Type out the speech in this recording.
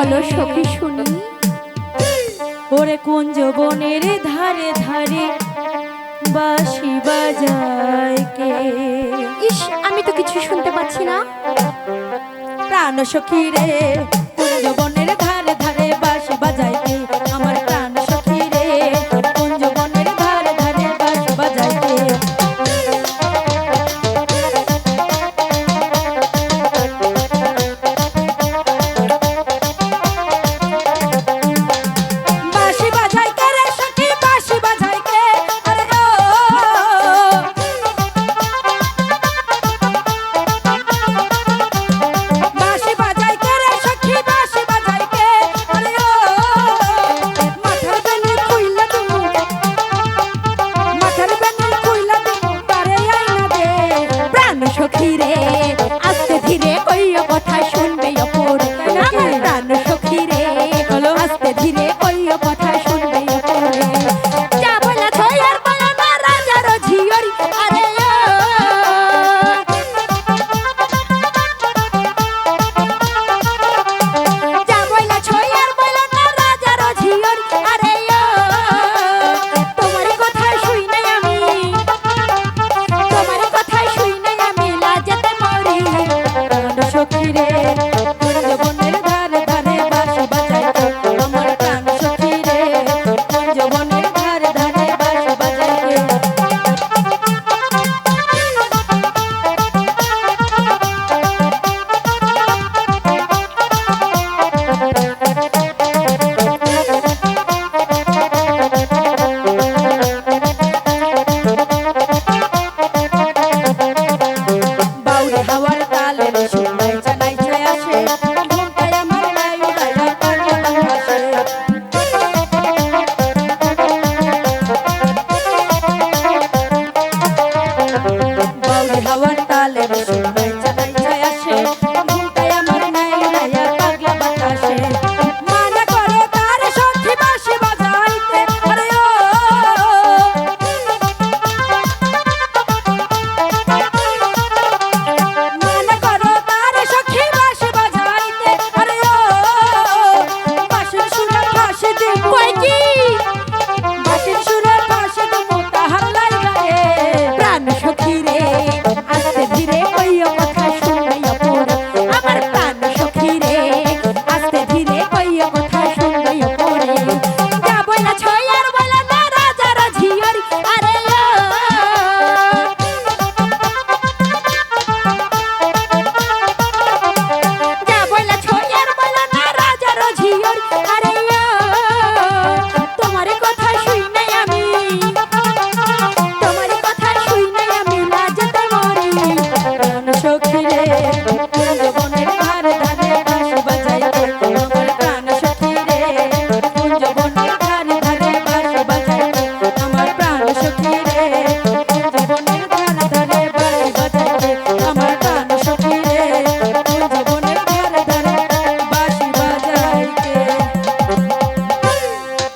বলো সখী শুনি। ওরে কোন যৌবনের ধারে ধারে বাঁশি বাজায় কে? ইস আমি তো কিছু শুনতে পাচ্ছি না। প্রাণ সখী রে কোন বন পাখি রে। Bire